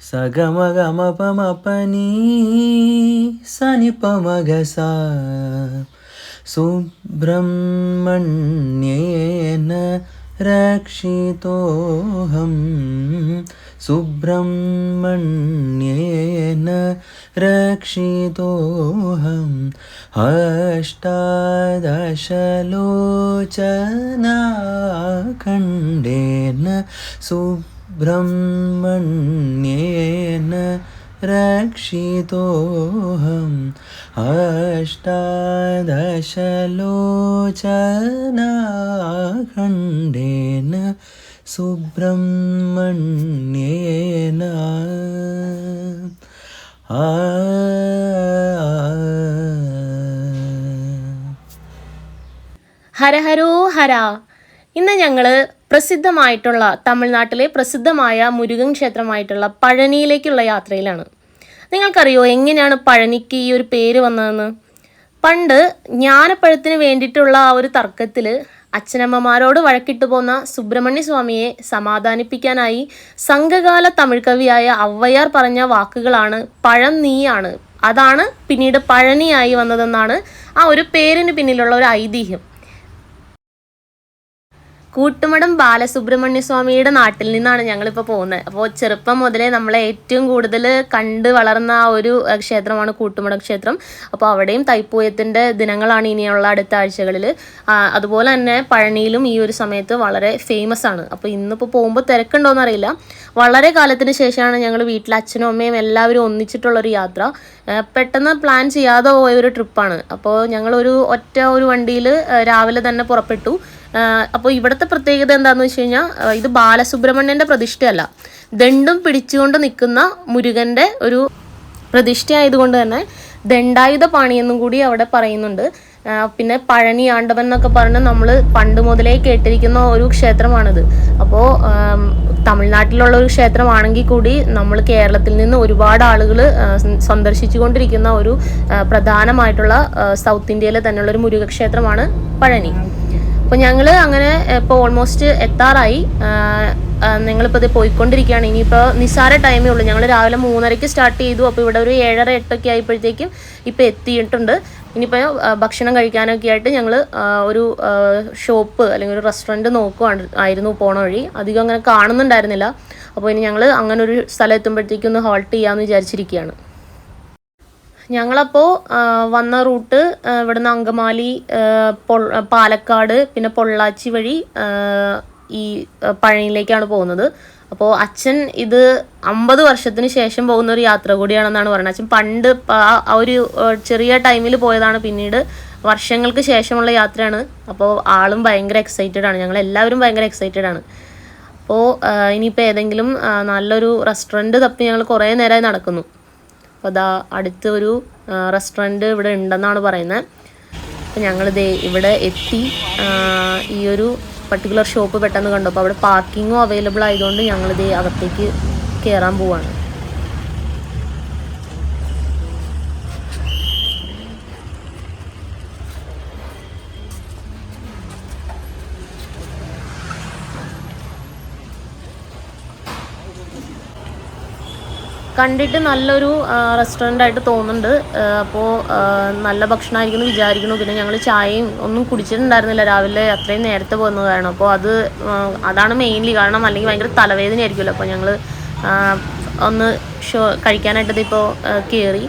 సగమగమపమపని సనిపమగస సుబ్రహ్మణ్యేన రక్షితోహం సుబ్రహ్మణ్యేన రక్షితోహం అష్టాదశలోచనా ఖండేన സുബ്രഹ്മണ്യേന രക്ഷിതോഹം അഷ്ടാദശലോചനാഖണ്ഡേന സുബ്രഹ്മണ്യേന ആ ഹരഹരോ ഹര. ഇന്ന് ഞങ്ങൾ പ്രസിദ്ധമായിട്ടുള്ള തമിഴ്നാട്ടിലെ പ്രസിദ്ധമായ മുരുകൻ ക്ഷേത്രമായിട്ടുള്ള പഴനിയിലേക്കുള്ള യാത്രയിലാണ്. നിങ്ങൾക്കറിയോ എങ്ങനെയാണ് പഴനിക്ക് ഈ ഒരു പേര് വന്നതെന്ന്? പണ്ട് ജ്ഞാനപ്പഴത്തിന് വേണ്ടിയിട്ടുള്ള ആ ഒരു തർക്കത്തിൽ അച്ഛനമ്മമാരോട് വഴക്കിട്ട് പോന്ന സുബ്രഹ്മണ്യ സ്വാമിയെ സമാധാനിപ്പിക്കാനായി സംഘകാല തമിഴ് കവിയായ ഔവയാർ പറഞ്ഞ വാക്കുകളാണ് പഴം നീയാണ്. അതാണ് പിന്നീട് പഴനിയായി വന്നതെന്നാണ് ആ ഒരു പേരിന് പിന്നിലുള്ള ഒരു ഐതിഹ്യം. കൂട്ടുമടം ബാലസുബ്രഹ്മണ്യ സ്വാമിയുടെ നാട്ടിൽ നിന്നാണ് ഞങ്ങളിപ്പോൾ പോകുന്നത്. അപ്പോൾ ചെറുപ്പം മുതലേ നമ്മളെ ഏറ്റവും കൂടുതൽ കണ്ട് വളർന്ന ആ ഒരു ക്ഷേത്രമാണ് കൂട്ടുമടം ക്ഷേത്രം. അപ്പോൾ അവിടെയും തൈപ്പൂയത്തിന്റെ ദിനങ്ങളാണ് ഇനിയുള്ള അടുത്ത ആഴ്ചകളിൽ. അതുപോലെ തന്നെ പഴനിയിലും ഈ ഒരു സമയത്ത് വളരെ ഫേമസ് ആണ്. അപ്പോൾ ഇന്നിപ്പോൾ പോകുമ്പോൾ തിരക്കുണ്ടോയെന്ന് അറിയില്ല. വളരെ കാലത്തിന് ശേഷമാണ് ഞങ്ങൾ വീട്ടിൽ അച്ഛനും അമ്മയും എല്ലാവരും ഒന്നിച്ചിട്ടുള്ളൊരു യാത്ര. പെട്ടെന്ന് പ്ലാൻ ചെയ്യാതെ പോയ ഒരു ട്രിപ്പാണ് അപ്പോൾ ഞങ്ങളൊരു ഒറ്റ ഒരു വണ്ടിയിൽ രാവിലെ തന്നെ പുറപ്പെട്ടു. അപ്പോൾ ഇവിടുത്തെ പ്രത്യേകത എന്താണെന്ന് വെച്ച് കഴിഞ്ഞാൽ ഇത് ബാലസുബ്രഹ്മണ്യന്റെ പ്രതിഷ്ഠയല്ല. ദണ്ടും പിടിച്ചുകൊണ്ട് നിൽക്കുന്ന മുരുകന്റെ ഒരു പ്രതിഷ്ഠ ആയതുകൊണ്ട് തന്നെ ദണ്ഡായുധ പാണിയെന്നും കൂടി അവിടെ പറയുന്നുണ്ട്. പിന്നെ പഴനി ആണ്ടവൻ എന്നൊക്കെ പറഞ്ഞ് നമ്മൾ പണ്ട് മുതലേ കേട്ടിരിക്കുന്ന ഒരു ക്ഷേത്രമാണിത്. അപ്പോൾ തമിഴ്നാട്ടിലുള്ള ഒരു ക്ഷേത്രമാണെങ്കിൽ കൂടി നമ്മൾ കേരളത്തിൽ നിന്ന് ഒരുപാട് ആളുകൾ സന്ദർശിച്ചുകൊണ്ടിരിക്കുന്ന ഒരു പ്രധാനമായിട്ടുള്ള സൗത്ത് ഇന്ത്യയിലെ തന്നെയുള്ള ഒരു മുരുകക്ഷേത്രമാണ് പഴനി. അപ്പോൾ ഞങ്ങൾ അങ്ങനെ ഇപ്പോൾ ഓൾമോസ്റ്റ് എത്താറായി. നിങ്ങളിപ്പോൾ ഇത് പോയിക്കൊണ്ടിരിക്കുകയാണ്. ഇനിയിപ്പോൾ നിസ്സാര ടൈമേ ഉള്ളൂ. ഞങ്ങൾ രാവിലെ മൂന്നരയ്ക്ക് സ്റ്റാർട്ട് ചെയ്തു. അപ്പോൾ ഇവിടെ ഒരു ഏഴര എട്ടൊക്കെ ആയപ്പോഴത്തേക്കും ഇപ്പോൾ എത്തിയിട്ടുണ്ട്. ഇനിയിപ്പോൾ ഭക്ഷണം കഴിക്കാനൊക്കെ ആയിട്ട് ഞങ്ങൾ ഒരു ഷോപ്പ് അല്ലെങ്കിൽ ഒരു റെസ്റ്റോറന്റ് നോക്കുവാണ് ആയിരുന്നു പോണ വഴി. അധികം അങ്ങനെ കാണുന്നുണ്ടായിരുന്നില്ല. അപ്പോൾ ഇനി ഞങ്ങൾ അങ്ങനെ ഒരു സ്ഥലം എത്തുമ്പോഴത്തേക്കും ഒന്ന് ഹോൾട്ട് ചെയ്യാമെന്ന് വിചാരിച്ചിരിക്കുകയാണ്. ഞങ്ങളപ്പോൾ വന്ന റൂട്ട് ഇവിടുന്ന് അങ്കമാലി പാലക്കാട് പിന്നെ പൊള്ളാച്ചി വഴി ഈ പഴനിയിലേക്കാണ് പോകുന്നത്. അപ്പോൾ അച്ഛൻ ഇത് അമ്പത് വർഷത്തിന് ശേഷം പോകുന്ന ഒരു യാത്ര കൂടിയാണെന്നാണ് പറയുന്നത്. അച്ഛൻ പണ്ട് ആ ഒരു ചെറിയ ടൈമിൽ പോയതാണ് പിന്നീട് വർഷങ്ങൾക്ക് ശേഷമുള്ള യാത്രയാണ്. അപ്പോൾ ആളും ഭയങ്കര എക്സൈറ്റഡ് ആണ്. ഞങ്ങൾ എല്ലാവരും ഭയങ്കര എക്സൈറ്റഡ് ആണ്. അപ്പോൾ ഇനിയിപ്പോൾ ഏതെങ്കിലും നല്ലൊരു റെസ്റ്റോറന്റ് തപ്പി ഞങ്ങൾ കുറേ നേരമായി നടക്കുന്നു. അപ്പോൾ അതാ അടുത്തൊരു റെസ്റ്റോറന്റ് ഇവിടെ ഉണ്ടെന്നാണ് പറയുന്നത്. അപ്പോൾ ഞങ്ങളിത് ഇവിടെ എത്തി ഈ ഒരു പർട്ടിക്കുലർ ഷോപ്പ് പെട്ടെന്ന് കണ്ടു. അപ്പോൾ അവിടെ പാർക്കിങ്ങും അവൈലബിൾ ആയതുകൊണ്ട് ഞങ്ങളിത് അകത്തേക്ക് കയറാൻ പോവാണ്. കണ്ടിട്ട് നല്ലൊരു റെസ്റ്റോറന്റ് ആയിട്ട് തോന്നുന്നുണ്ട്. അപ്പോൾ നല്ല ഭക്ഷണമായിരിക്കും എന്ന് വിചാരിക്കുന്നു. പിന്നെ ഞങ്ങൾ ചായയും ഒന്നും കുടിച്ചിട്ടുണ്ടായിരുന്നില്ല രാവിലെ അത്രയും നേരത്തെ പോകുന്നതാണ് അപ്പോൾ അത് അതാണ് മെയിൻലി കാരണം അല്ലെങ്കിൽ ഭയങ്കര തലവേദന ആയിരിക്കുമല്ലോ അപ്പോൾ ഞങ്ങൾ ഒന്ന് ഷോ കഴിക്കാനായിട്ടത് ഇപ്പോൾ കയറി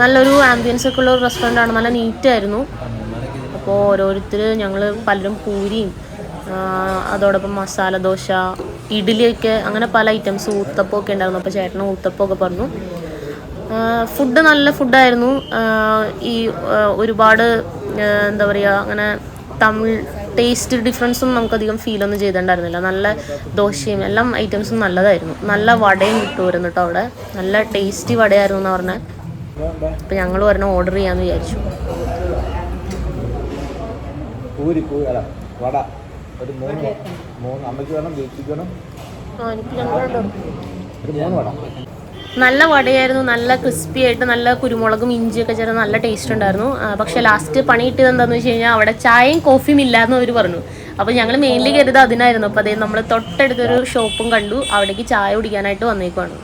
നല്ലൊരു ആംബിയൻസ് ഒക്കെ ഉള്ള ഒരു റെസ്റ്റോറന്റ് ആണ്. നല്ല നീറ്റായിരുന്നു അപ്പോൾ ഓരോരുത്തർ ഞങ്ങൾ പലരും പൂരിയും അതോടൊപ്പം മസാല ദോശ ഇഡ്ഡലിയൊക്കെ അങ്ങനെ പല ഐറ്റംസ് ഊത്തപ്പം ഒക്കെ ഉണ്ടായിരുന്നു. അപ്പോൾ ചേട്ടന് ഊത്തപ്പം ഒക്കെ പറഞ്ഞു ഫുഡ് നല്ല ഫുഡായിരുന്നു ഈ ഒരുപാട് എന്താ പറയുക അങ്ങനെ തമിഴ് ടേസ്റ്റ് ഡിഫറൻസും നമുക്കധികം ഫീലൊന്നും ചെയ്തിട്ടുണ്ടായിരുന്നില്ല. നല്ല ദോശയും എല്ലാം ഐറ്റംസും നല്ലതായിരുന്നു. നല്ല വടയും കിട്ടുമായിരുന്നു കേട്ടോ അവിടെ. നല്ല ടേസ്റ്റി വടയായിരുന്നു എന്ന് പറഞ്ഞാൽ അപ്പം ഞങ്ങൾ ഒരെണ്ണം ഓർഡർ ചെയ്യാമെന്ന് വിചാരിച്ചു. പൂരി വട. ഒരു മൂന്ന് മൂന്ന് അമ്മയ്ക്ക് വേണം ചേച്ചിക്ക് വേണം. ഒരു മൂന്ന് നല്ല വടയായിരുന്നു നല്ല ക്രിസ്പി ആയിട്ട് നല്ല കുരുമുളകും ഇഞ്ചിയൊക്കെ ചേർന്ന് നല്ല ടേസ്റ്റ് ഉണ്ടായിരുന്നു. പക്ഷെ ലാസ്റ്റ് പണി കിട്ടിയത് എന്താണെന്ന് വെച്ച് കഴിഞ്ഞാൽ അവിടെ ചായയും കോഫിയും ഇല്ലാന്ന് അവർ പറഞ്ഞു. അപ്പോൾ ഞങ്ങൾ മെയിൻലി കരുത് അതിനായിരുന്നു. അപ്പോൾ അതേ നമ്മൾ തൊട്ടടുത്തൊരു ഷോപ്പും കണ്ടു. അവിടേക്ക് ചായ കുടിക്കാനായിട്ട് വന്നേക്കുവാണ്.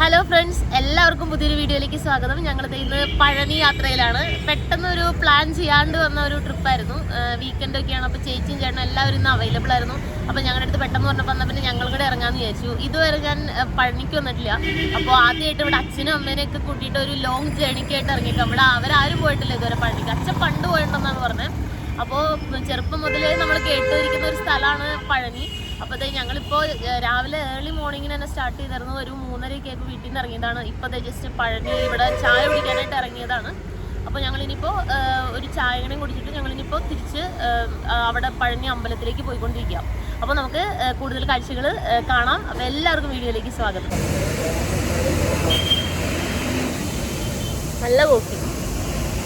ഹലോ ഫ്രണ്ട്സ് എല്ലാവർക്കും പുതിയൊരു വീഡിയോയിലേക്ക് സ്വാഗതം. ഞങ്ങൾ ഇന്ന് പഴനി യാത്രയിലാണ്. പെട്ടെന്ന് ഒരു പ്ലാൻ ചെയ്യാണ്ട് വന്ന ഒരു ട്രിപ്പായിരുന്നു വീക്കെൻഡ് ഒക്കെയാണ്. അപ്പോൾ ചേച്ചിയും ചേട്ടനും എല്ലാവരും ഇന്ന് അവൈലബിൾ ആയിരുന്നു. അപ്പോൾ ഞങ്ങളുടെ അടുത്ത് പെട്ടെന്ന് പറഞ്ഞപ്പോൾ വന്നാൽ പിന്നെ ഞങ്ങൾ കൂടെ ഇറങ്ങാമെന്ന് വിചാരിച്ചു. ഇതുവരെ ഞാൻ പഴനിക്ക് വന്നിട്ടില്ല. അപ്പോൾ ആദ്യമായിട്ട് ഇവിടെ അച്ഛനും അമ്മേനെയൊക്കെ കൂട്ടിയിട്ട് ഒരു ലോങ് ജേണിക്കായിട്ട് ഇറങ്ങിയേക്കാം. ഇവിടെ അവരാരും പോയിട്ടില്ല ഇതുവരെ പഴനിക്ക്. അച്ഛൻ പണ്ട് പോയിട്ടുണ്ടെന്നാണ് പറഞ്ഞത് അപ്പോൾ ചെറുപ്പം മുതലേ നമ്മൾ കേട്ടുവരിക്കുന്ന ഒരു സ്ഥലമാണ് പഴനി. അപ്പോൾ ഞങ്ങളിപ്പോൾ രാവിലെ ഏർലി മോർണിംഗിന് തന്നെ സ്റ്റാർട്ട് ചെയ്തിരുന്നു ഒരു മൂന്നരയൊക്കെ ആയപ്പോൾ വീട്ടിൽ നിന്ന് ഇറങ്ങിയതാണ്. ഇപ്പോൾ ജസ്റ്റ് പഴനി ഇവിടെ ചായ കുടിക്കാനായിട്ട് ഇറങ്ങിയതാണ്. അപ്പോൾ ഞങ്ങളിനിപ്പോൾ ഒരു ചായകണയും കുടിച്ചിട്ട് ഞങ്ങളിനിപ്പോൾ തിരിച്ച് അവിടെ പഴനി അമ്പലത്തിലേക്ക് പോയിക്കൊണ്ടിരിക്കാം അപ്പോൾ നമുക്ക് കൂടുതൽ കാഴ്ചകൾ കാണാം. അപ്പോൾ എല്ലാവർക്കും വീഡിയോയിലേക്ക് സ്വാഗതം. നല്ല കോഫി.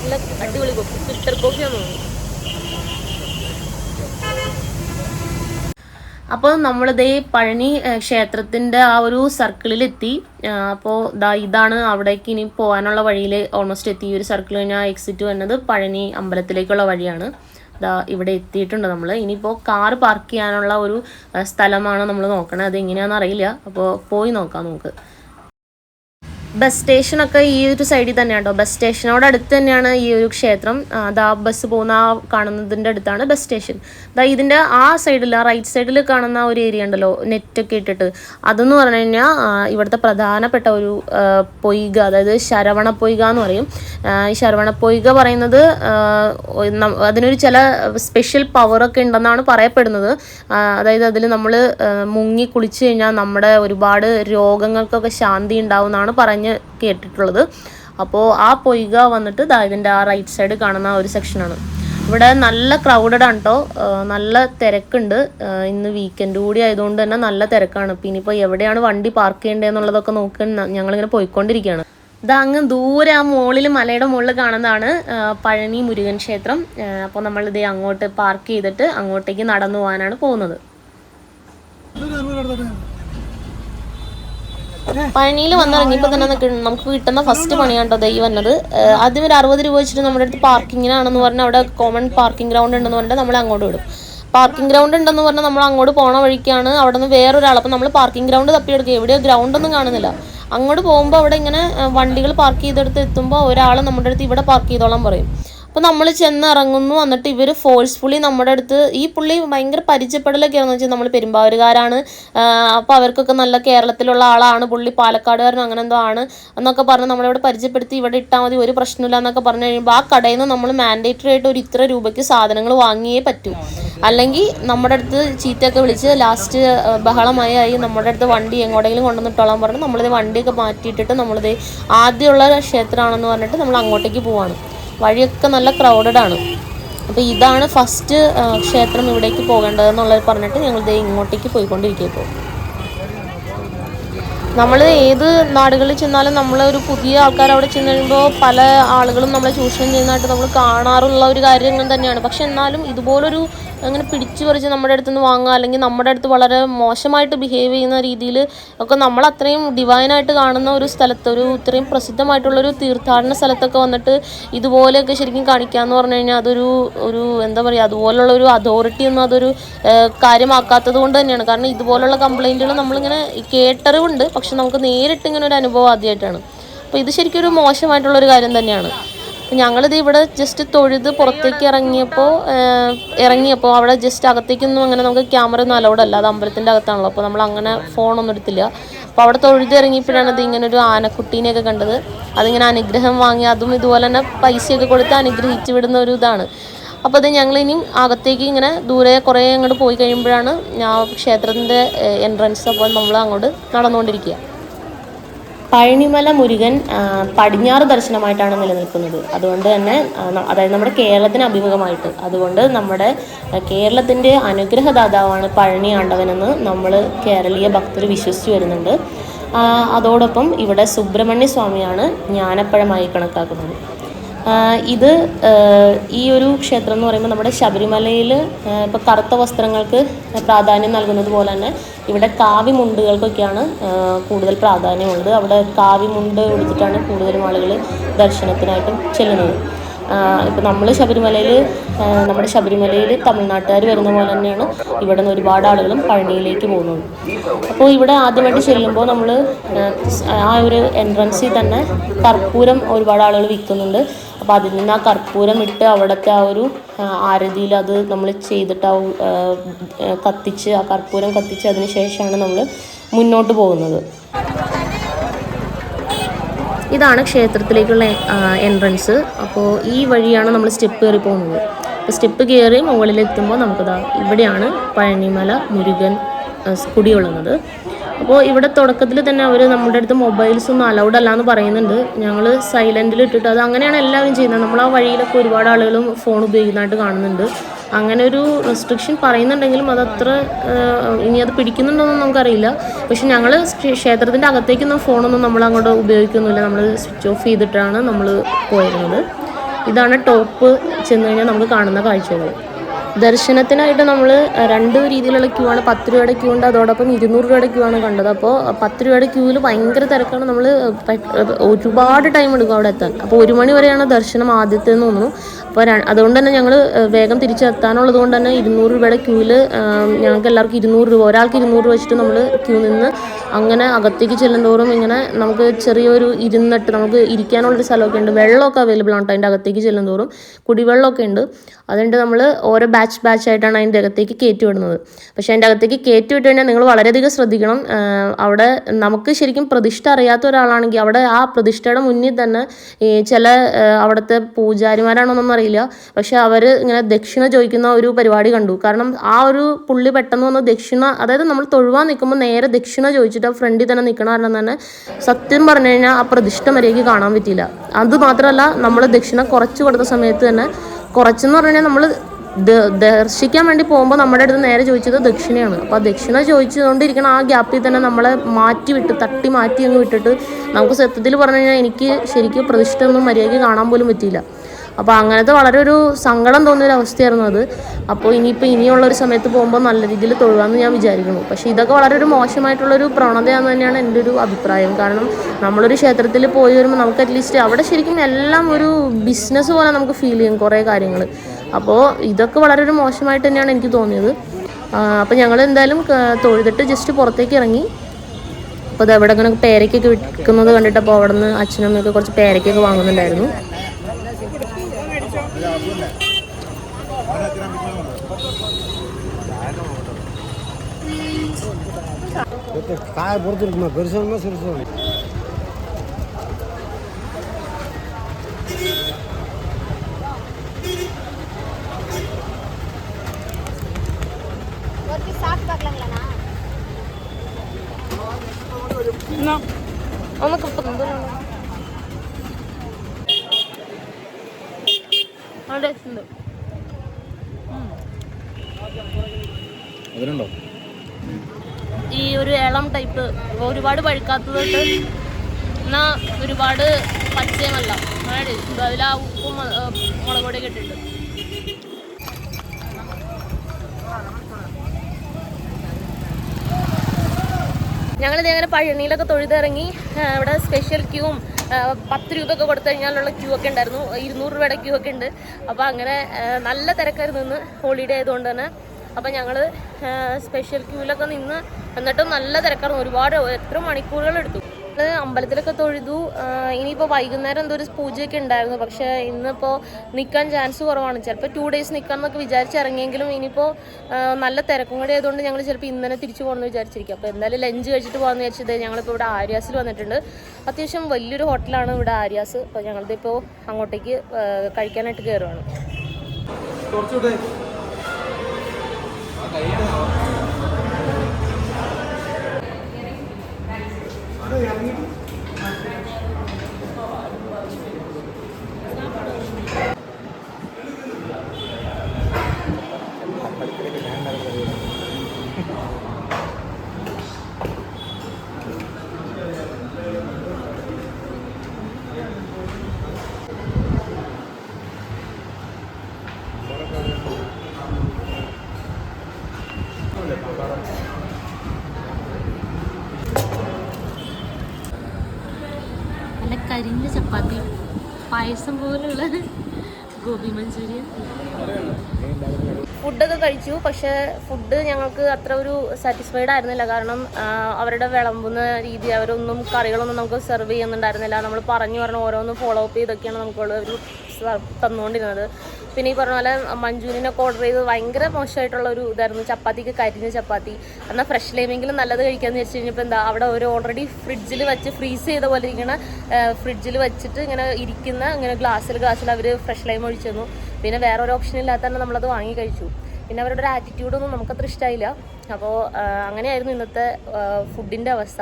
നല്ല അടിപൊളി കോഫി. ഫിൽറ്റർ കോഫിയാന്ന് തോന്നുന്നു. അപ്പോൾ നമ്മളിതേ പഴനി ക്ഷേത്രത്തിന്റെ ആ ഒരു സർക്കിളിലെത്തി. അപ്പോൾ ദാ ഇതാണ് അവിടേക്ക് ഇനി പോകാനുള്ള വഴിയിൽ ഓൾമോസ്റ്റ് എത്തി. ഈ ഒരു സർക്കിൾ കഴിഞ്ഞാൽ എക്സിറ്റ് വരുന്നത് പഴനി അമ്പലത്തിലേക്കുള്ള വഴിയാണ്. ദാ ഇവിടെ എത്തിയിട്ടുണ്ട് നമ്മൾ ഇനിയിപ്പോൾ കാർ പാർക്ക് ചെയ്യാനുള്ള ഒരു സ്ഥലമാണ് നമ്മൾ നോക്കണത്. അത് എങ്ങനെയാണെന്ന് അറിയില്ല അപ്പോൾ പോയി നോക്കാം നമുക്ക്. ബസ് സ്റ്റേഷനൊക്കെ ഈ ഒരു സൈഡിൽ തന്നെയാണ് ബസ് സ്റ്റേഷനോട് അടുത്ത് തന്നെയാണ് ഈ ഒരു ക്ഷേത്രം. അതാ ബസ് പോകുന്ന ആ കാണുന്നതിന്റെ അടുത്താണ് ബസ് സ്റ്റേഷൻ അതാ ഇതിന്റെ ആ സൈഡിൽ ആ റൈറ്റ് സൈഡിൽ കാണുന്ന ഒരു ഏരിയ ഉണ്ടല്ലോ നെറ്റൊക്കെ ഇട്ടിട്ട്. അതെന്ന് പറഞ്ഞു കഴിഞ്ഞാൽ ഇവിടുത്തെ പ്രധാനപ്പെട്ട ഒരു പൊയ്ക അതായത് ശരവണ പൊയ്ക എന്ന് പറയും. ഈ ശരവണ പൊയ്ക പറയുന്നത് അതിനൊരു ചില സ്പെഷ്യൽ പവറൊക്കെ ഉണ്ടെന്നാണ് പറയപ്പെടുന്നത്. അതായത് അതിൽ നമ്മൾ മുങ്ങി കുളിച്ച് കഴിഞ്ഞാൽ നമ്മുടെ ഒരുപാട് രോഗങ്ങൾക്കൊക്കെ ശാന്തി ഉണ്ടാവും എന്നാണ് പറഞ്ഞ് കേട്ടിട്ടുള്ളത്. അപ്പോൾ ആ പൊയ്ക വന്നിട്ട് ദാ ഇതിന്റെ ആ റൈറ്റ് സൈഡ് കാണുന്ന ഒരു സെക്ഷനാണ് ഇവിടെ നല്ല ക്രൗഡഡ് ആണ് കേട്ടോ നല്ല തിരക്കുണ്ട്. ഇന്ന് വീക്കെൻഡ് കൂടി ആയതുകൊണ്ട് തന്നെ നല്ല തിരക്കാണ്. പിന്നെ ഇപ്പോൾ എവിടെയാണ് വണ്ടി പാർക്ക് ചെയ്യേണ്ടതെന്നുള്ളതൊക്കെ നോക്കി ഞങ്ങളിങ്ങനെ പോയിക്കൊണ്ടിരിക്കുകയാണ്. ഇതാ അങ്ങ് ദൂരെ ആ മുകളിൽ മലയുടെ മുകളിൽ കാണുന്നതാണ് പഴനി മുരുകൻ ക്ഷേത്രം. അപ്പോൾ നമ്മൾ ഇതേ അങ്ങോട്ട് പാർക്ക് ചെയ്തിട്ട് അങ്ങോട്ടേക്ക് നടന്നു പോകാനാണ് പോകുന്നത്. പഴനിയിൽ വന്നിറങ്ങിയപ്പോൾ തന്നെ നമുക്ക് കിട്ടുന്ന ഫസ്റ്റ് പണിയാണ്ടോ ദൈ വന്നത്. ഏഹ് ആദ്യം ഒരു അറുപത് രൂപ വെച്ചിട്ട് നമ്മുടെ അടുത്ത് പാർക്കിങ്ങിനാണെന്ന് പറഞ്ഞാൽ അവിടെ കോമൺ പാർക്കിംഗ് ഗ്രൗണ്ട് ഉണ്ടെന്ന് പറഞ്ഞാൽ നമ്മൾ അങ്ങോട്ട് വിടും. പാർക്കിംഗ് ഗ്രൗണ്ട് ഉണ്ടെന്ന് പറഞ്ഞാൽ നമ്മൾ അങ്ങോട്ട് പോണ വഴിക്കാണ് അവിടെ നിന്ന് വേറൊരാൾ അപ്പം നമ്മൾ പാർക്കിംഗ് ഗ്രൗണ്ട് തപ്പിയെടുക്കുക എവിടെയോ ഗ്രൗണ്ട് ഒന്നും കാണുന്നില്ല. അങ്ങോട്ട് പോകുമ്പോൾ അവിടെ ഇങ്ങനെ വണ്ടികൾ പാർക്ക് ചെയ്തെടുത്ത് എത്തുമ്പോൾ ഒരാൾ നമ്മുടെ അടുത്ത് ഇവിടെ പാർക്ക് ചെയ്തോളാൻ പറയും. അപ്പോൾ നമ്മൾ ചെന്ന് ഇറങ്ങുന്നു എന്നിട്ട് ഇവർ ഫോഴ്സ്ഫുള്ളി നമ്മുടെ അടുത്ത് ഈ പുള്ളി ഭയങ്കര പരിചയപ്പെടലൊക്കെ ആണെന്ന് വെച്ചാൽ നമ്മൾ പെരുമ്പാവൂരുകാരാണ് അപ്പോൾ അവർക്കൊക്കെ നല്ല കേരളത്തിലുള്ള ആളാണ്. പുള്ളി പാലക്കാടുകാരനും അങ്ങനെ എന്തോ ആണ് എന്നൊക്കെ പറഞ്ഞ് നമ്മളിവിടെ പരിചയപ്പെടുത്തി ഇവിടെ ഇട്ടാൽ മതി ഒരു പ്രശ്നമില്ല എന്നൊക്കെ പറഞ്ഞു കഴിയുമ്പോൾ ആ കടയിൽ നിന്ന് നമ്മൾ മാൻഡേറ്ററി ആയിട്ട് ഒരു ഇത്ര രൂപയ്ക്ക് സാധനങ്ങൾ വാങ്ങിയേ പറ്റൂ. അല്ലെങ്കിൽ നമ്മുടെ അടുത്ത് ചീത്തയൊക്കെ വിളിച്ച് ലാസ്റ്റ് ബഹളമായി ആയി നമ്മുടെ അടുത്ത് വണ്ടി എങ്ങോട്ടെങ്കിലും കൊണ്ടുവന്നിട്ടോളാൻ പറഞ്ഞു നമ്മളിത് വണ്ടിയൊക്കെ മാറ്റിയിട്ടിട്ട് നമ്മളിത് ആദ്യമുള്ള ക്ഷേത്രമാണെന്ന് പറഞ്ഞിട്ട് നമ്മൾ അങ്ങോട്ടേക്ക് പോവാണ്. വഴിയൊക്കെ നല്ല ക്രൗഡഡ് ആണ്. അപ്പോൾ ഇതാണ് ഫസ്റ്റ് ക്ഷേത്രം ഇവിടേക്ക് പോകേണ്ടതെന്നുള്ളത് പറഞ്ഞിട്ട് ഞങ്ങൾ ഇങ്ങോട്ടേക്ക് പോയിക്കൊണ്ടിരിക്കുക ഇപ്പോൾ നമ്മൾ ഏത് നാടുകളിൽ ചെന്നാലും നമ്മൾ ഒരു പുതിയ ആൾക്കാർ അവിടെ ചെന്ന് കഴിയുമ്പോൾ പല ആളുകളും നമ്മളെ ചൂഷണം ചെയ്യുന്നതായിട്ട് നമ്മൾ കാണാറുള്ള ഒരു കാര്യങ്ങൾ തന്നെയാണ്. പക്ഷെ എന്നാലും ഇതുപോലൊരു അങ്ങനെ പിടിച്ചു പറിച്ച് നമ്മുടെ അടുത്ത് നിന്ന് വാങ്ങുക അല്ലെങ്കിൽ നമ്മുടെ അടുത്ത് വളരെ മോശമായിട്ട് ബിഹേവ് ചെയ്യുന്ന രീതിയിൽ ഒക്കെ നമ്മൾ അത്രയും ഡിവൈനായിട്ട് കാണുന്ന ഒരു സ്ഥലത്ത് ഒരു ഇത്രയും പ്രസിദ്ധമായിട്ടുള്ളൊരു തീർത്ഥാടന സ്ഥലത്തൊക്കെ വന്നിട്ട് ഇതുപോലെയൊക്കെ ശരിക്കും കാണിക്കുക എന്ന് പറഞ്ഞു കഴിഞ്ഞാൽ അതൊരു ഒരു എന്താ പറയുക അതുപോലുള്ള ഒരു അതോറിറ്റി ഒന്നും അതൊരു കാര്യമാക്കാത്തത് കൊണ്ട് തന്നെയാണ്. കാരണം ഇതുപോലുള്ള കംപ്ലൈന്റുകൾ നമ്മളിങ്ങനെ കേട്ടറിവുണ്ട് പക്ഷെ നമുക്ക് നേരിട്ട് ഇങ്ങനെ ഒരു അനുഭവം ആദ്യമായിട്ടാണ്. അപ്പോൾ ഇത് ശരിക്കും ഒരു മോശമായിട്ടുള്ളൊരു കാര്യം തന്നെയാണ്. ഞങ്ങളിത് ഇവിടെ ജസ്റ്റ് തൊഴുത് പുറത്തേക്ക് ഇറങ്ങിയപ്പോൾ ഇറങ്ങിയപ്പോൾ അവിടെ ജസ്റ്റ് അകത്തേക്കൊന്നും അങ്ങനെ നമുക്ക് ക്യാമറ ഒന്നും അലൗഡ് അല്ല. അത് അമ്പലത്തിന്റെ അകത്താണല്ലോ. അപ്പോൾ നമ്മൾ അങ്ങനെ ഫോണൊന്നും എടുത്തില്ല. അപ്പോൾ അവിടെ തൊഴുത് ഇറങ്ങിയപ്പോഴാണ് ഇത് ഇങ്ങനെ ഒരു ആനക്കുട്ടീനെയൊക്കെ കണ്ടത്. അതിങ്ങനെ അനുഗ്രഹം വാങ്ങി അതും ഇതുപോലെ തന്നെ പൈസയൊക്കെ കൊടുത്ത് അനുഗ്രഹിച്ച് വിടുന്ന ഒരു ഇതാണ്. അപ്പോൾ അത് ഞങ്ങളിനി അകത്തേക്ക് ഇങ്ങനെ ദൂരെ കുറേ അങ്ങോട്ട് പോയി കഴിയുമ്പോഴാണ് ഞാൻ ക്ഷേത്രത്തിന്റെ എൻട്രൻസ് അപ്പോൾ നമ്മൾ അങ്ങോട്ട് നടന്നുകൊണ്ടിരിക്കുക. പഴനിമല മുരുകൻ പടിഞ്ഞാറ് ദർശനമായിട്ടാണ് നിലനിൽക്കുന്നത്. അതുകൊണ്ട് തന്നെ അതായത് നമ്മുടെ കേരളത്തിന് അഭിമുഖമായിട്ട്. അതുകൊണ്ട് നമ്മുടെ കേരളത്തിന്റെ അനുഗ്രഹദാതാവാണ് പഴനി ആണ്ടവനെന്ന് നമ്മൾ കേരളീയ ഭക്തർ വിശ്വസിച്ച് വരുന്നുണ്ട്. അതോടൊപ്പം ഇവിടെ സുബ്രഹ്മണ്യ സ്വാമിയാണ് ജ്ഞാനപ്പഴമായി കണക്കാക്കുന്നത്. ഇത് ഈ ഒരു ക്ഷേത്രം എന്ന് പറയുമ്പോൾ നമ്മുടെ ശബരിമലയിൽ ഇപ്പോൾ കറുത്ത വസ്ത്രങ്ങൾക്ക് പ്രാധാന്യം നൽകുന്നത് പോലെ തന്നെ ഇവിടെ കാവിമുണ്ടുകൾക്കൊക്കെയാണ് കൂടുതൽ പ്രാധാന്യമുള്ളത്. അവിടെ കാവിമുണ്ട് ഉടുത്തിട്ടാണ് കൂടുതലും ആളുകൾ ദർശനത്തിനായിട്ടും ചെല്ലുന്നത്. ഇപ്പം നമ്മൾ ശബരിമലയിൽ നമ്മുടെ ശബരിമലയിൽ തമിഴ്നാട്ടുകാർ വരുന്ന പോലെ തന്നെയാണ് ഇവിടെ നിന്ന് ഒരുപാട് ആളുകളും പഴനിയിലേക്ക് പോകുന്നത്. അപ്പോൾ ഇവിടെ ആദ്യമായിട്ട് ചെല്ലുമ്പോൾ നമ്മൾ ആ ഒരു എൻട്രൻസിൽ തന്നെ കർപ്പൂരം ഒരുപാട് ആളുകൾ വിൽക്കുന്നുണ്ട്. അപ്പോൾ അതിൽ നിന്ന് ആ കർപ്പൂരം ഇട്ട് അവിടുത്തെ ആ ഒരു ആരതിയിൽ അത് നമ്മൾ ചെയ്തിട്ട് ആ കത്തിച്ച് ആ കർപ്പൂരം കത്തിച്ച് അതിന് ശേഷമാണ് നമ്മൾ മുന്നോട്ട് പോകുന്നത്. ഇതാണ് ക്ഷേത്രത്തിലേക്കുള്ള എൻട്രൻസ് അപ്പോൾ ഈ വഴിയാണ് നമ്മൾ സ്റ്റെപ്പ് കയറി പോകുന്നത്. അപ്പോൾ സ്റ്റെപ്പ് കയറി മുകളിലെത്തുമ്പോൾ നമുക്കിതാ ഇവിടെയാണ് പഴനിമല മുരുകൻ കുടിയുള്ളത് അപ്പോൾ ഇവിടെ തുടക്കത്തിൽ തന്നെ അവർ നമ്മുടെ അടുത്ത് മൊബൈൽസ് ഒന്നും അലൗഡ് അല്ല എന്ന് പറയുന്നുണ്ട്. ഞങ്ങൾ സൈലന്റിൽ ഇട്ടിട്ട് അത് അങ്ങനെയാണ് എല്ലാവരും ചെയ്യുന്നത്. നമ്മൾ ആ വഴിയിലൊക്കെ ഒരുപാട് ആളുകളും ഫോൺ ഉപയോഗിക്കുന്നതായിട്ട് കാണുന്നുണ്ട്. അങ്ങനെ ഒരു റെസ്ട്രിക്ഷൻ പറയുന്നുണ്ടെങ്കിലും അതത്ര ഇനി അത് പിടിക്കുന്നുണ്ടോയെന്ന് നമുക്കറിയില്ല. പക്ഷെ ഞങ്ങൾ ക്ഷേത്രത്തിന്റെ അകത്തേക്കൊന്നും ഫോണൊന്നും നമ്മൾ അങ്ങോട്ട് ഉപയോഗിക്കുന്നില്ല നമ്മൾ സ്വിച്ച് ഓഫ് ചെയ്തിട്ടാണ് നമ്മൾ പോയിരുന്നത്. ഇതാണ് ടോപ്പ് ചെന്ന് കഴിഞ്ഞാൽ നമുക്ക് കാണുന്ന കാഴ്ചകൾ. ദർശനത്തിനായിട്ട് നമ്മൾ രണ്ട് രീതിയിലുള്ള ക്യൂ ആണ്. പത്ത് രൂപയുടെ ക്യൂ ഉണ്ട്. അതോടൊപ്പം ഇരുന്നൂറ് രൂപയുടെ ക്യൂ ആണ് കണ്ടത്. അപ്പോൾ പത്ത് രൂപയുടെ ക്യൂവിൽ ഭയങ്കര തിരക്കാണ്. നമ്മൾ ഒരുപാട് ടൈം എടുക്കും അവിടെ എത്താൻ. അപ്പോൾ ഒരു മണി വരെയാണ് ദർശനം ആദ്യത്തേന്ന് തോന്നുന്നു. അപ്പോൾ അതുകൊണ്ട് തന്നെ ഞങ്ങൾ വേഗം തിരിച്ചെത്താനുള്ളത് കൊണ്ട് തന്നെ ഇരുന്നൂറ് രൂപയുടെ ക്യൂവിൽ ഞങ്ങൾക്ക് എല്ലാവർക്കും ഇരുന്നൂറ് രൂപ ഒരാൾക്ക് ഇരുന്നൂറ് രൂപ വെച്ചിട്ട് നമ്മൾ ക്യൂ നിന്ന് അങ്ങനെ അകത്തേക്ക് ചെല്ലുന്തോറും ഇങ്ങനെ നമുക്ക് ചെറിയൊരു ഇരുന്നിട്ട് നമുക്ക് ഇരിക്കാനുള്ളൊരു സ്ഥലമൊക്കെ ഉണ്ട്. വെള്ളമൊക്കെ അവൈലബിൾ ആണ് കേട്ടോ അതിന്റെ അകത്തേക്ക് ചെല്ലുന്തോറും. കുടിവെള്ളമൊക്കെ ഉണ്ട്. അതുകൊണ്ട് നമ്മൾ ഓരോ ബാച്ച് ബാച്ച് ആയിട്ടാണ് അതിന്റെ അകത്തേക്ക് കയറ്റി വിടുന്നത്. പക്ഷേ അതിന്റെ അകത്തേക്ക് കയറ്റി വിട്ട് കഴിഞ്ഞാൽ നിങ്ങൾ വളരെയധികം ശ്രദ്ധിക്കണം. അവിടെ നമുക്ക് ശരിക്കും പ്രതിഷ്ഠ അറിയാത്ത ഒരാളാണെങ്കിൽ അവിടെ ആ പ്രതിഷ്ഠയുടെ മുന്നിൽ തന്നെ ഈ ചില അവിടുത്തെ പൂജാരിമാരാണോന്നൊന്നും അറിയില്ല. പക്ഷേ അവർ ഇങ്ങനെ ദക്ഷിണ ചോദിക്കുന്ന ഒരു പരിപാടി കണ്ടു. കാരണം ആ ഒരു പുള്ളി പെട്ടെന്ന് വന്ന് ദക്ഷിണ അതായത് നമ്മൾ തൊഴുവാൻ നിൽക്കുമ്പോൾ നേരെ ദക്ഷിണ ചോദിച്ചിട്ട് ആ ഫ്രണ്ടിൽ തന്നെ നിൽക്കണ കാരണം തന്നെ സത്യം പറഞ്ഞു കഴിഞ്ഞാൽ ആ പ്രതിഷ്ഠ മര്യാദയ്ക്ക് കാണാൻ പറ്റിയില്ല. അത് മാത്രമല്ല നമ്മൾ ദക്ഷിണ കുറച്ച് കൊടുത്ത സമയത്ത് തന്നെ കുറച്ചെന്ന് പറഞ്ഞാൽ നമ്മൾ ദർശിക്കാൻ വേണ്ടി പോകുമ്പോൾ നമ്മുടെ അടുത്ത് നേരെ ചോദിച്ചത് ദക്ഷിണയാണ്. അപ്പോൾ ദക്ഷിണ ചോദിച്ചുകൊണ്ടിരിക്കണ ആ ഗ്യാപ്പിൽ തന്നെ നമ്മളെ മാറ്റി വിട്ട് തട്ടി മാറ്റി അങ്ങ് വിട്ടിട്ട് നമുക്ക് സത്യത്തിൽ പറഞ്ഞു കഴിഞ്ഞാൽ എനിക്ക് ശരിക്കും പ്രതിഷ്ഠ ഒന്നും മര്യാദയ്ക്ക് കാണാൻ പോലും പറ്റിയില്ല. അപ്പോൾ അങ്ങനത്തെ വളരെ ഒരു സങ്കടം തോന്നിയൊരു അവസ്ഥയായിരുന്നു അത്. അപ്പോൾ ഇനിയിപ്പോൾ ഇനിയുള്ള ഒരു സമയത്ത് പോകുമ്പോൾ നല്ല രീതിയിൽ തൊഴുകാമെന്ന് ഞാൻ വിചാരിക്കുന്നു. പക്ഷേ ഇതൊക്കെ വളരെ ഒരു മോശമായിട്ടുള്ളൊരു പ്രവണതയാണെന്ന് തന്നെയാണ് എന്റെ ഒരു അഭിപ്രായം. കാരണം നമ്മളൊരു ക്ഷേത്രത്തിൽ പോയി വരുമ്പോൾ നമുക്ക് അറ്റ്ലീസ്റ്റ് അവിടെ ശരിക്കും എല്ലാം ഒരു ബിസിനസ് പോലെ നമുക്ക് ഫീൽ ചെയ്യും കുറേ കാര്യങ്ങൾ അപ്പോൾ ഇതൊക്കെ വളരെ ഒരു മോശമായിട്ട് തന്നെയാണ് എനിക്ക് തോന്നിയത്. അപ്പോൾ ഞങ്ങൾ എന്തായാലും തൊഴുതിട്ട് ജസ്റ്റ് പുറത്തേക്ക് ഇറങ്ങി. അപ്പോൾ അത് അവിടെ അങ്ങനെ പേരയ്ക്കൊക്കെ വിൽക്കുന്നത് കണ്ടിട്ട് അപ്പോൾ അവിടെ നിന്ന് അച്ഛനും അമ്മയൊക്കെ കുറച്ച് പേരയ്ക്കൊക്കെ വാങ്ങുന്നുണ്ടായിരുന്നു. ಕಾಯಿ ಬರ್ದಿರ್ಕ ಬೆರೆಸೋಣ ಸುರಿಸೋಣ നമുക്ക് അതിലുണ്ടോ ഒരു ഇളം ടൈപ്പ് ഒരുപാട് പഴുക്കാത്തതുകൊണ്ട് എന്നാ ഒരുപാട് പച്ചയുമല്ല. അതിൽ ആ ഉപ്പും മുളക് പൊടിയൊക്കെ കിട്ടിട്ടുണ്ട് ഞങ്ങൾ അങ്ങനെ പഴനിയിലൊക്കെ തൊഴുതിറങ്ങി ഇവിടെ സ്പെഷ്യൽ ക്യൂവും പത്ത് രൂപയൊക്കെ കൊടുത്തു കഴിഞ്ഞാലുള്ള ക്യൂ ഒക്കെ ഉണ്ടായിരുന്നു. ഇരുന്നൂറ് രൂപയുടെ ക്യൂ ഒക്കെ ഉണ്ട്. അപ്പോൾ അങ്ങനെ നല്ല തിരക്കായിരുന്നു ഇന്ന്. ഹോളിഡേ ആയതുകൊണ്ട് തന്നെ അപ്പോൾ ഞങ്ങൾ സ്പെഷ്യൽ ക്യൂവിലൊക്കെ നിന്ന് എന്നിട്ടും നല്ല തിരക്കാണ് ഒരുപാട് എത്ര മണിക്കൂറുകൾ എടുത്തു. അമ്പലത്തിലൊക്കെ തൊഴുതു. ഇനിയിപ്പോൾ വൈകുന്നേരം എന്തോ ഒരു പൂജയൊക്കെ ഉണ്ടായിരുന്നു. പക്ഷേ ഇന്നിപ്പോൾ നിൽക്കാൻ ചാൻസ് കുറവാണ്. ചിലപ്പോൾ ടു ഡേയ്സ് നിൽക്കാം എന്നൊക്കെ വിചാരിച്ചിറങ്ങിയെങ്കിലും ഇനിയിപ്പോൾ നല്ല തിരക്കും കൂടി ആയതുകൊണ്ട് ഞങ്ങൾ ചിലപ്പോൾ ഇന്നലെ തിരിച്ചു പോകണമെന്ന് വിചാരിച്ചിരിക്കും. അപ്പോൾ എന്തായാലും ലഞ്ച് കഴിച്ചിട്ട് പോകാമെന്ന് വിചാരിച്ചത് ഞങ്ങളിപ്പോൾ ഇവിടെ ആര്യാസിൽ വന്നിട്ടുണ്ട്. അത്യാവശ്യം വലിയൊരു ഹോട്ടലാണ് ഇവിടെ ആര്യാസ്. അപ്പോൾ ഞങ്ങളിതിപ്പോൾ അങ്ങോട്ടേക്ക് കഴിക്കാനായിട്ട് കയറുവാണ് നല്ല കരിഞ്ഞ ചപ്പാത്തി പായസം പോലുള്ള ഗോപി മഞ്ചൂരിയൻ. കഴിച്ചു. പക്ഷേ ഫുഡ് ഞങ്ങൾക്ക് അത്ര ഒരു സാറ്റിസ്ഫൈഡ് ആയിരുന്നില്ല. കാരണം അവരുടെ വിളമ്പുന്ന രീതി അവരൊന്നും കറികളൊന്നും നമുക്ക് സെർവ് ചെയ്യുന്നുണ്ടായിരുന്നില്ല. നമ്മൾ പറഞ്ഞു പറഞ്ഞ ഓരോന്നും ഫോളോ അപ്പ് ചെയ്തൊക്കെയാണ് നമുക്കുള്ള ഒരു തന്നുകൊണ്ടിരുന്നത്. പിന്നെ ഈ പറഞ്ഞ പോലെ മഞ്ജുവിനൊക്കെ ഓർഡർ ചെയ്ത് ഭയങ്കര മോശമായിട്ടുള്ള ഒരു ഇതായിരുന്നു. ചപ്പാത്തിക്ക് കരിഞ്ഞ ചപ്പാത്തി. എന്നാൽ ഫ്രഷ് ലൈമെങ്കിലും നല്ലത് കഴിക്കാമെന്ന് വെച്ച് കഴിഞ്ഞപ്പോൾ എന്താ അവിടെ ഒരു ഓൾറെഡി ഫ്രിഡ്ജിൽ വെച്ച് ഫ്രീസ് ചെയ്ത പോലെ ഇരിക്കണ ഫ്രിഡ്ജിൽ വെച്ചിട്ട് ഇങ്ങനെ ഇരിക്കുന്ന ഇങ്ങനെ ഗ്ലാസ്സിൽ ഗ്ലാസ്സിൽ അവർ ഫ്രഷ് ലൈം ഒഴിച്ചു തന്നു. പിന്നെ വേറെ ഒരു ഓപ്ഷൻ ഇല്ലാത്ത തന്നെ നമ്മളത് വാങ്ങി കഴിച്ചു. പിന്നെ അവരുടെ ഒരു ആറ്റിറ്റ്യൂഡൊന്നും നമുക്കത്ര ഇഷ്ടമായില്ല അപ്പോൾ അങ്ങനെയായിരുന്നു ഇന്നത്തെ ഫുഡിന്റെ അവസ്ഥ.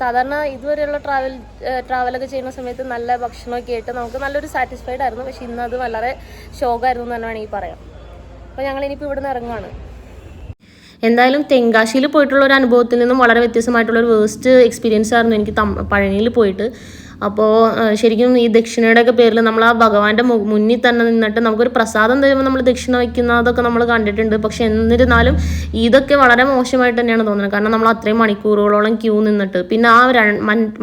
സാധാരണ ഇതുവരെയുള്ള ട്രാവൽ ട്രാവലൊക്കെ ചെയ്യുന്ന സമയത്ത് നല്ല ഭക്ഷണമൊക്കെ ആയിട്ട് നമുക്ക് നല്ലൊരു സാറ്റിസ്ഫൈഡ് ആയിരുന്നു. പക്ഷേ ഇന്ന് അത് വളരെ ശോകമായിരുന്നു എന്ന് തന്നെ വേണമെങ്കിൽ പറയാം. അപ്പോൾ ഞങ്ങൾ ഇനിയിപ്പോൾ ഇവിടുന്ന് ഇറങ്ങുകയാണ് എന്തായാലും തെങ്കാശിയിൽ പോയിട്ടുള്ള ഒരു അനുഭവത്തിൽ നിന്നും വളരെ വ്യത്യസ്തമായിട്ടുള്ള ഒരു വേസ്റ്റ് എക്സ്പീരിയൻസ് ആയിരുന്നു എനിക്ക് തം പഴനിയിൽ പോയിട്ട്. അപ്പോൾ ശരിക്കും ഈ ദക്ഷിണയുടെ ഒക്കെ പേരിൽ നമ്മൾ ആ ഭഗവാന്റെ മുന്നിൽ തന്നെ നിന്നിട്ട് നമുക്കൊരു പ്രസാദം തരുമ്പോൾ നമ്മൾ ദക്ഷിണ വയ്ക്കുന്നതൊക്കെ നമ്മൾ കണ്ടിട്ടുണ്ട്. പക്ഷെ എന്നിരുന്നാലും ഇതൊക്കെ വളരെ മോശമായിട്ട് തന്നെയാണ് തോന്നുന്നത്. കാരണം നമ്മൾ അത്രയും മണിക്കൂറുകളോളം ക്യൂ നിന്നിട്ട്. പിന്നെ ആ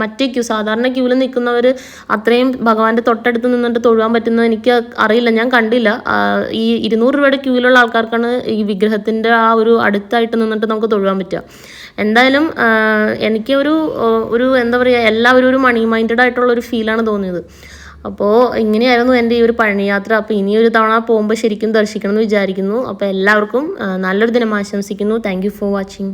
മറ്റേ ക്യൂ സാധാരണ ക്യൂവിൽ നിൽക്കുന്നവർ അത്രയും ഭഗവാന്റെ തൊട്ടടുത്ത് നിന്നിട്ട് തൊഴുവാൻ പറ്റുന്നത് എനിക്ക് അറിയില്ല. ഞാൻ കണ്ടില്ല. ഈ ഇരുന്നൂറ് രൂപയുടെ ക്യൂവിലുള്ള ആൾക്കാർക്കാണ് ഈ വിഗ്രഹത്തിന്റെ ആ ഒരു അടുത്തായിട്ട് നിന്നിട്ട് നമുക്ക് തൊഴുവാൻ പറ്റുക. എന്തായാലും എനിക്ക് ഒരു ഒരു എന്താ പറയുക എല്ലാവരും ഒരു മണി മൈൻഡഡ് ആയിട്ടുള്ള ഒരു ഫീലാണ് തോന്നിയത്. അപ്പോൾ ഇങ്ങനെയായിരുന്നു എന്റെ ഈ ഒരു പഴനി യാത്ര അപ്പോൾ ഇനി ഒരു തവണ പോകുമ്പോൾ ശരിക്കും ദർശിക്കണം എന്ന് വിചാരിക്കുന്നു. അപ്പോൾ എല്ലാവർക്കും നല്ലൊരു ദിനം ആശംസിക്കുന്നു. Thank for watching